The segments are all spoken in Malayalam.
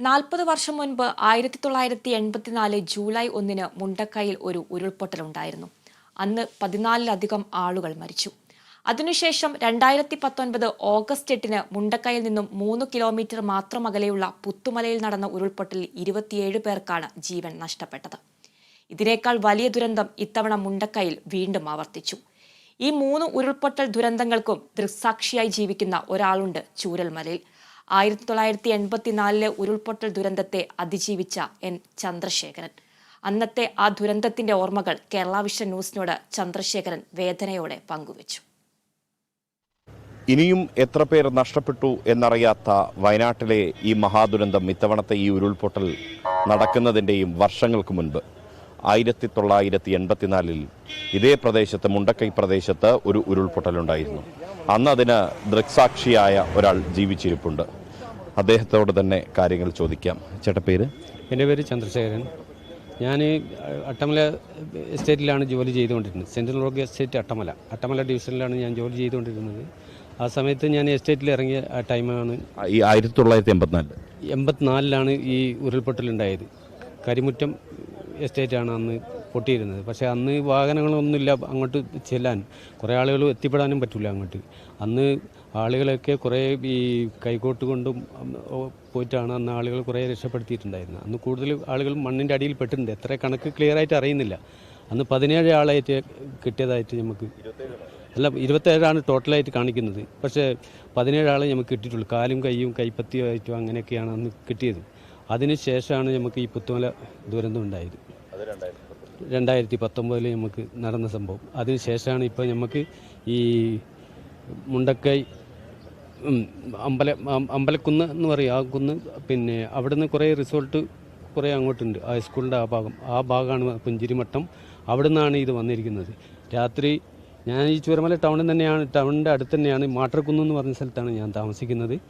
നാൽപ്പത് വർഷം മുൻപ് ആയിരത്തി തൊള്ളായിരത്തി എൺപത്തിനാല് ജൂലൈ ഒന്നിന് മുണ്ടക്കയിൽ ഒരു ഉരുൾപൊട്ടലുണ്ടായിരുന്നു. അന്ന് പതിനാലിലധികം ആളുകൾ മരിച്ചു. അതിനുശേഷം രണ്ടായിരത്തി പത്തൊൻപത് ഓഗസ്റ്റ് എട്ടിന് മുണ്ടക്കയിൽ നിന്നും മൂന്ന് കിലോമീറ്റർ മാത്രം അകലെയുള്ള പുത്തുമലയിൽ നടന്ന ഉരുൾപൊട്ടലിൽ ഇരുപത്തിയേഴ് പേർക്കാണ് ജീവൻ നഷ്ടപ്പെട്ടത്. ഇതിനേക്കാൾ വലിയ ദുരന്തം ഇത്തവണ മുണ്ടക്കയിൽ വീണ്ടും ആവർത്തിച്ചു. ഈ മൂന്ന് ഉരുൾപൊട്ടൽ ദുരന്തങ്ങൾക്കും ദൃക്സാക്ഷിയായി ജീവിക്കുന്ന ഒരാളുണ്ട് ചൂരൽമലയിൽ. ആയിരത്തി തൊള്ളായിരത്തി എൺപത്തിനാലിലെ ഉരുൾപൊട്ടൽ ദുരന്തത്തെ അതിജീവിച്ച എൻ. ചന്ദ്രശേഖരൻ. അന്നത്തെ ആ ദുരന്തത്തിന്റെ ഓർമ്മകൾ കേരള വിഷൻ ന്യൂസിനോട് ചന്ദ്രശേഖരൻ വേദനയോടെ പങ്കുവച്ചു. ഇനിയും എത്ര പേർ നഷ്ടപ്പെട്ടു എന്നറിയാത്ത വയനാട്ടിലെ ഈ മഹാദുരന്തം ഇത്തവണത്തെ ഈ ഉരുൾപൊട്ടൽ നടക്കുന്നതിന്റെയും വർഷങ്ങൾക്ക് മുൻപ്. ആയിരത്തി തൊള്ളായിരത്തി എൺപത്തിനാലിൽ ഇതേ പ്രദേശത്ത് മുണ്ടക്കൈ പ്രദേശത്ത് ഒരു ഉരുൾപൊട്ടലുണ്ടായിരുന്നു. അന്ന് അതിന് ദൃക്സാക്ഷിയായ ഒരാൾ ജീവിച്ചിരിപ്പുണ്ട്. അദ്ദേഹത്തോട് തന്നെ കാര്യങ്ങൾ ചോദിക്കാം. ചേട്ട പേര്? എന്റെ പേര് ചന്ദ്രശേഖരൻ. ഞാൻ അട്ടമല എസ്റ്റേറ്റിലാണ് ജോലി ചെയ്തുകൊണ്ടിരുന്നത്. സെൻട്രൽ റോഗ് എസ്റ്റേറ്റ് അട്ടമല. അട്ടമല ഡിവിഷനിലാണ് ഞാൻ ജോലി ചെയ്തുകൊണ്ടിരുന്നത്. ആ സമയത്ത് ഞാൻ എസ്റ്റേറ്റിൽ ഇറങ്ങിയ ആ ടൈമാണ് ഈ ആയിരത്തി തൊള്ളായിരത്തി എൺപത്തിനാല് എൺപത്തിനാലിലാണ് ഈ ഉരുൾപൊട്ടലുണ്ടായത്. കരിമുറ്റം എസ്റ്റേറ്റാണ് അന്ന് പൊട്ടിയിരുന്നത്. പക്ഷേ അന്ന് വാഹനങ്ങളൊന്നുമില്ല അങ്ങോട്ട് ചെല്ലാൻ. കുറേ ആളുകൾ എത്തിപ്പെടാനും പറ്റില്ല അങ്ങോട്ട്. അന്ന് ആളുകളൊക്കെ കുറേ ഈ കൈക്കോട്ട് കൊണ്ടും പോയിട്ടാണ് അന്ന് ആളുകൾ കുറേ രക്ഷപ്പെടുത്തിയിട്ടുണ്ടായിരുന്നത്. അന്ന് കൂടുതൽ ആളുകൾ മണ്ണിന്റെ അടിയിൽ പെട്ടിട്ടുണ്ട്. എത്ര കണക്ക് ക്ലിയർ ആയിട്ട് അറിയുന്നില്ല. അന്ന് പതിനേഴ് ആളായിട്ട് കിട്ടിയതായിട്ട് നമുക്ക് അല്ല ഇരുപത്തേഴാണ് ടോട്ടലായിട്ട് കാണിക്കുന്നത്. പക്ഷേ പതിനേഴാളെ നമുക്ക് കിട്ടിയിട്ടുള്ളൂ. കാലും കൈയും കൈപ്പത്തിയായിട്ടും അങ്ങനെയൊക്കെയാണ് അന്ന് കിട്ടിയത്. അതിന് ശേഷമാണ് നമുക്ക് ഈ പുത്തുമല ദുരന്തം ഉണ്ടായത്. രണ്ടായിരത്തി പത്തൊമ്പതിൽ നമുക്ക് നടന്ന സംഭവം. അതിനുശേഷമാണ് ഇപ്പോൾ നമുക്ക് ഈ മുണ്ടക്കൈ അമ്പല അമ്പലക്കുന്ന് എന്ന് പറയും. ആ കുന്ന് പിന്നെ അവിടുന്ന് കുറേ റിസോർട്ട് കുറേ അങ്ങോട്ടുണ്ട്. ആ സ്കൂളിന്റെ ആ ഭാഗം. ആ ഭാഗമാണ് പുഞ്ചിരിമട്ടം അവിടെ നിന്നാണ് ഇത് വന്നിരിക്കുന്നത്. രാത്രി ഞാൻ ഈ ചുരമല ടൗണിൽ തന്നെയാണ് ടൗണിന്റെ അടുത്ത് തന്നെയാണ്. മാട്ടർക്കുന്ന് എന്ന് പറഞ്ഞ സ്ഥലത്താണ് ഞാൻ താമസിക്കുന്നത്.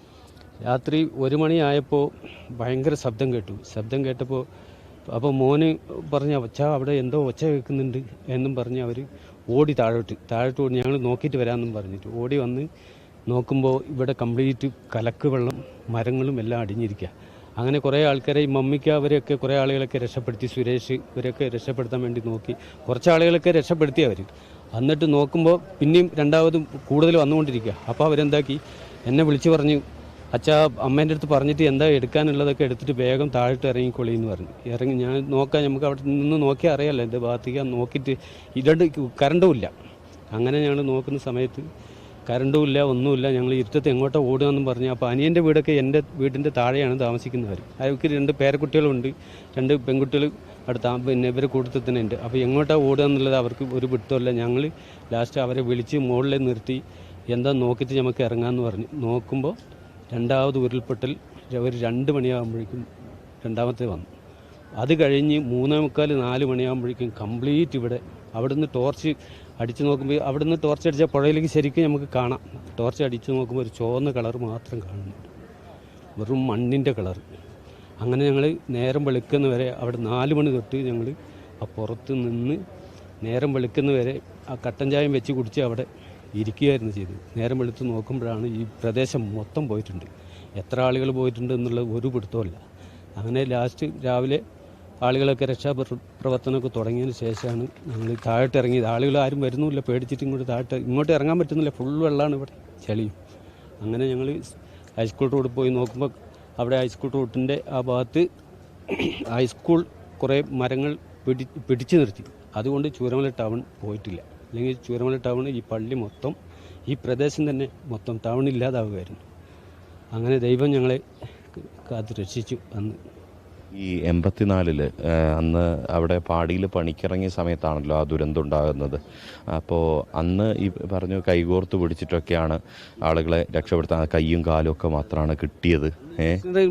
രാത്രി ഒരു മണിയായപ്പോൾ ഭയങ്കര ശബ്ദം കേട്ടു. ശബ്ദം കേട്ടപ്പോൾ അപ്പോൾ മോന് പറഞ്ഞ ഒച്ച അവിടെ എന്തോ ഒച്ച വെക്കുന്നുണ്ട് എന്നും പറഞ്ഞ് അവർ ഓടി താഴോട്ട്. താഴോട്ട് ഓടി ഞങ്ങൾ നോക്കിയിട്ട് വരാമെന്നും പറഞ്ഞിട്ട് ഓടി വന്ന് നോക്കുമ്പോൾ ഇവിടെ കംപ്ലീറ്റ് കലക്ക് വെള്ളം മരങ്ങളും എല്ലാം അടിഞ്ഞിരിക്കുക അങ്ങനെ കുറേ ആൾക്കാരെ ഈ മമ്മിക്ക് അവരെയൊക്കെ കുറേ ആളുകളൊക്കെ രക്ഷപ്പെടുത്തി സുരേഷ് ഇവരൊക്കെ രക്ഷപ്പെടുത്താൻ വേണ്ടി നോക്കി. കുറച്ച് ആളുകളൊക്കെ രക്ഷപ്പെടുത്തി അവർ എന്നിട്ട് നോക്കുമ്പോൾ പിന്നെയും രണ്ടാമതും കൂടുതൽ വന്നുകൊണ്ടിരിക്കുക അപ്പോൾ അവരെന്താക്കി? എന്നെ വിളിച്ചു പറഞ്ഞു അച്ഛാ അമ്മേന്റെ അടുത്ത് പറഞ്ഞിട്ട് എന്താ എടുക്കാനുള്ളതൊക്കെ എടുത്തിട്ട് വേഗം താഴോട്ട് ഇറങ്ങിക്കൊള്ളി എന്ന് പറഞ്ഞു. ഇറങ്ങി ഞാൻ നോക്കാം നമുക്ക് അവിടെ നിന്ന് നോക്കിയാൽ അറിയാമല്ലോ എന്റെ ഭാഗത്തേക്ക് നോക്കിയിട്ട് ഇരണ്ട് കറണ്ടും ഇല്ല. അങ്ങനെ ഞങ്ങൾ നോക്കുന്ന സമയത്ത് കറണ്ടും ഇല്ല ഒന്നുമില്ല ഞങ്ങൾ ഇരുട്ടത്ത് എങ്ങോട്ടോ ഓടുകയെന്നും പറഞ്ഞു അപ്പോൾ അനിയന്റെ വീടൊക്കെ എന്റെ വീടിന്റെ താഴെയാണ് താമസിക്കുന്നവർ. അവർക്ക് രണ്ട് പേരക്കുട്ടികളുണ്ട് രണ്ട് പെൺകുട്ടികൾ അടുത്ത പിന്നെ ഇവരെ കൂട്ടത്തിൽ തന്നെ ഉണ്ട് അപ്പോൾ എങ്ങോട്ടാണ് ഓടുക എന്നുള്ളത് അവർക്ക് ഒരു പിടുത്തമില്ല ഞങ്ങൾ ലാസ്റ്റ് അവരെ വിളിച്ച് മുകളിൽ നിർത്തി എന്താ നോക്കിയിട്ട് നമുക്ക് ഇറങ്ങാമെന്ന് പറഞ്ഞു. നോക്കുമ്പോൾ രണ്ടാമത് ഉരുൾപൊട്ടൽ ഒരു രണ്ട് മണിയാകുമ്പോഴേക്കും രണ്ടാമത്തെ വന്നു. അത് കഴിഞ്ഞ് മൂന്നേ മുക്കാൽ നാല് മണിയാകുമ്പോഴേക്കും കംപ്ലീറ്റ് ഇവിടെ അവിടുന്ന് ടോർച്ച് അടിച്ചു നോക്കുമ്പോൾ അവിടുന്ന് ടോർച്ച് അടിച്ചാൽ പുഴയിലേക്ക് ശരിക്കും നമുക്ക് കാണാം. ടോർച്ച് അടിച്ചു നോക്കുമ്പോൾ ഒരു ചുവന്ന കളർ മാത്രം കാണുന്നുണ്ട്. വെറും മണ്ണിന്റെ കളർ. അങ്ങനെ ഞങ്ങൾ നേരം വെളുക്കുന്ന വരെ അവിടെ നാല് മണി തൊട്ട് ഞങ്ങൾ ആ പുറത്ത് നിന്ന് നേരം വെളുക്കുന്ന വരെ ആ കട്ടൻ ചായം വെച്ച് കുടിച്ച് അവിടെ ഇരിക്കുകയായിരുന്നു ചെയ്തത്. നേരം വെളുത്ത് നോക്കുമ്പോഴാണ് ഈ പ്രദേശം മൊത്തം പോയിട്ടുണ്ട്. എത്ര ആളുകൾ പോയിട്ടുണ്ട് എന്നുള്ളത് ഒരു പിടുത്തമല്ല അങ്ങനെ ലാസ്റ്റ് രാവിലെ ആളുകളൊക്കെ രക്ഷാ പ്രവർത്തനമൊക്കെ തുടങ്ങിയതിന് ശേഷമാണ് ഞങ്ങൾ താഴോട്ട് ഇറങ്ങിയത് ആളുകൾ ആരും വരുന്നുമില്ല പേടിച്ചിട്ട് ഇങ്ങോട്ട് താഴോട്ട് ഇങ്ങോട്ട് ഇറങ്ങാൻ പറ്റുന്നില്ല. ഫുൾ വെള്ളമാണ് ഇവിടെ ചെളിയും. അങ്ങനെ ഞങ്ങൾ ഹൈസ്കൂൾ റോഡ് പോയി നോക്കുമ്പോൾ അവിടെ ഹൈസ്കൂൾ റോഡിന്റെ ആ ഭാഗത്ത് ഹൈസ്കൂൾ കുറേ മരങ്ങൾ പിടി പിടിച്ചു നിർത്തി. അതുകൊണ്ട് ചൂരമല ടൗൺ പോയിട്ടില്ല. അല്ലെങ്കിൽ ചൂരമല ടൗൺ ഈ പള്ളി മൊത്തം ഈ പ്രദേശം തന്നെ മൊത്തം ടൗൺ ഇല്ലാതാവുകയായിരുന്നു. അങ്ങനെ ദൈവം ഞങ്ങളെ കാത്തു രക്ഷിച്ചു. അന്ന് ഈ എൺപത്തിനാലിൽ അന്ന് അവിടെ പാടിയിൽ പണിക്കിറങ്ങിയ സമയത്താണല്ലോ ആ ദുരന്തം ഉണ്ടാകുന്നത്. അപ്പോൾ അന്ന് ഈ പറഞ്ഞു കൈകോർത്ത് പിടിച്ചിട്ടൊക്കെയാണ് ആളുകളെ രക്ഷപ്പെടുത്താൻ കൈയും കാലും ഒക്കെ മാത്രമാണ് കിട്ടിയത്.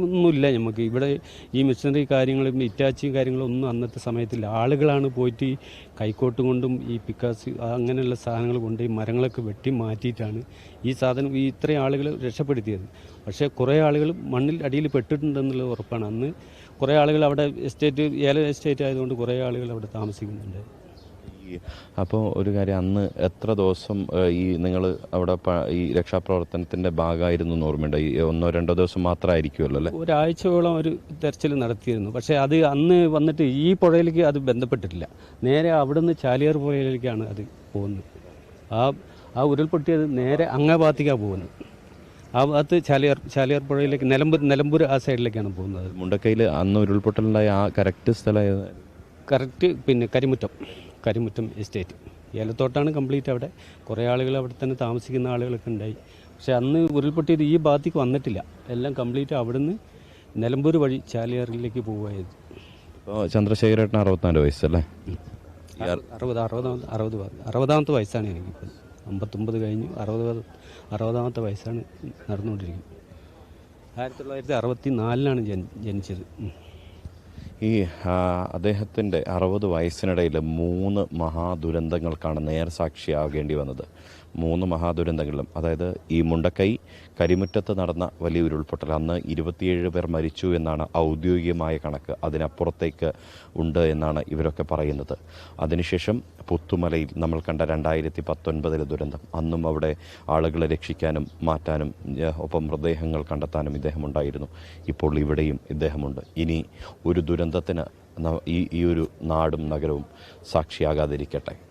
ഒന്നുമില്ല നമുക്ക്. ഇവിടെ ഈ മിഷനറി കാര്യങ്ങളും ഇറ്റാച്ചിയും കാര്യങ്ങളും ഒന്നും അന്നത്തെ സമയത്തില്ല. ആളുകളാണ് പോയിട്ട് ഈ കൈക്കോട്ട് കൊണ്ടും ഈ പിക്കാസ് അങ്ങനെയുള്ള സാധനങ്ങൾ കൊണ്ട് ഈ മരങ്ങളൊക്കെ വെട്ടി മാറ്റിയിട്ടാണ് ഈ സാധനം ഈ ഇത്രയും ആളുകൾ രക്ഷപ്പെടുത്തിയത്. പക്ഷേ കുറേ ആളുകൾ മണ്ണിൽ അടിയിൽ പെട്ടിട്ടുണ്ടെന്നുള്ളത് ഉറപ്പാണ്. അന്ന് കുറേ ആളുകൾ അവിടെ എസ്റ്റേറ്റ് ഏല എസ്റ്റേറ്റ് ആയതുകൊണ്ട് കുറേ ആളുകൾ അവിടെ താമസിക്കുന്നുണ്ട്. അപ്പോൾ ഒരു കാര്യം അന്ന് എത്ര ദിവസം ഈ നിങ്ങൾ അവിടെ ഈ രക്ഷാപ്രവർത്തനത്തിന്റെ ഭാഗമായിരുന്നു എന്ന് ഓർമ്മയുണ്ട്? ഈ ഒന്നോ രണ്ടോ ദിവസം മാത്രമായിരിക്കുമല്ലോ അല്ലേ? ഒരാഴ്ചയോളം ഒരു തെരച്ചിൽ നടത്തിയിരുന്നു. പക്ഷേ അത് അന്ന് വന്നിട്ട് ഈ പുഴയിലേക്ക് അത് ബന്ധപ്പെട്ടിട്ടില്ല. നേരെ അവിടുന്ന് ചാലിയാർ പുഴയിലേക്കാണ് അത് പോകുന്നത്. ആ ആ ഉരുൾപൊട്ടിയത് നേരെ അങ്ങേ ഭാഗത്തേക്കാണ് പോകുന്നത്. ആ ഭാഗത്ത് ചാലിയാർ ചാലിയാർ പുഴയിലേക്ക് നിലമ്പൂർ നിലമ്പൂർ ആ സൈഡിലേക്കാണ് പോകുന്നത്. മുണ്ടക്കയിൽ അന്ന് ഉരുൾപൊട്ടലുണ്ടായ ആ കറക്റ്റ് സ്ഥലം? കറക്റ്റ് പിന്നെ കരിമുറ്റം കരിമുറ്റം എസ്റ്റേറ്റ് ഏലത്തോട്ടാണ് കംപ്ലീറ്റ് അവിടെ. കുറേ ആളുകൾ അവിടെ തന്നെ താമസിക്കുന്ന ആളുകളൊക്കെ ഉണ്ടായി. പക്ഷേ അന്ന് ഉരുൾപൊട്ടിയത് ഈ ഭാഗത്തേക്ക് വന്നിട്ടില്ല. എല്ലാം കംപ്ലീറ്റ് അവിടുന്ന് നിലമ്പൂർ വഴി ചാലിയാറിലേക്ക് പോവുകയായിരുന്നു. ഇപ്പോൾ ചന്ദ്രശേഖരേട്ടൻ അറുപത്തിനാല് വയസ്സല്ലേ? അറുപത് അറുപതാമത്തെ അറുപത് അറുപതാമത്തെ വയസ്സാണ് എനിക്കിപ്പോൾ അമ്പത്തൊമ്പത് കഴിഞ്ഞു അറുപത് അറുപതാമത്തെ വയസ്സാണ് നടന്നുകൊണ്ടിരിക്കുന്നത്. ആയിരത്തി തൊള്ളായിരത്തി അറുപത്തി നാലിലാണ് ജനി ജനിച്ചത് ഈ അദ്ദേഹത്തിന്റെ അറുപത് വയസ്സിനിടയിൽ മൂന്ന് മഹാദുരന്തങ്ങൾക്കാണ് നേർസാക്ഷിയാകേണ്ടി വന്നത്. മൂന്ന് മഹാദുരന്തങ്ങളിലും അതായത് ഈ മുണ്ടക്കൈ കരിമുറ്റത്ത് നടന്ന വലിയ ഉരുൾപൊട്ടൽ അന്ന് ഇരുപത്തിയേഴ് പേർ മരിച്ചു എന്നാണ് ഔദ്യോഗികമായ കണക്ക്. അതിനപ്പുറത്തേക്ക് ഉണ്ട് എന്നാണ് ഇവരൊക്കെ പറയുന്നത്. അതിനുശേഷം പുത്തുമലയിൽ നമ്മൾ കണ്ട രണ്ടായിരത്തി പത്തൊൻപതിലെ ദുരന്തം. അന്നും അവിടെ ആളുകളെ രക്ഷിക്കാനും മാറ്റാനും ഒപ്പം മൃതദേഹങ്ങൾ കണ്ടെത്താനും ഇദ്ദേഹം ഉണ്ടായിരുന്നു. ഇപ്പോൾ ഇവിടെയും ഇദ്ദേഹമുണ്ട്. ഇനി ഒരു ദുരന്തത്തിന് ഈ ഈ ഒരു നാടും നഗരവും സാക്ഷിയാകാതിരിക്കട്ടെ.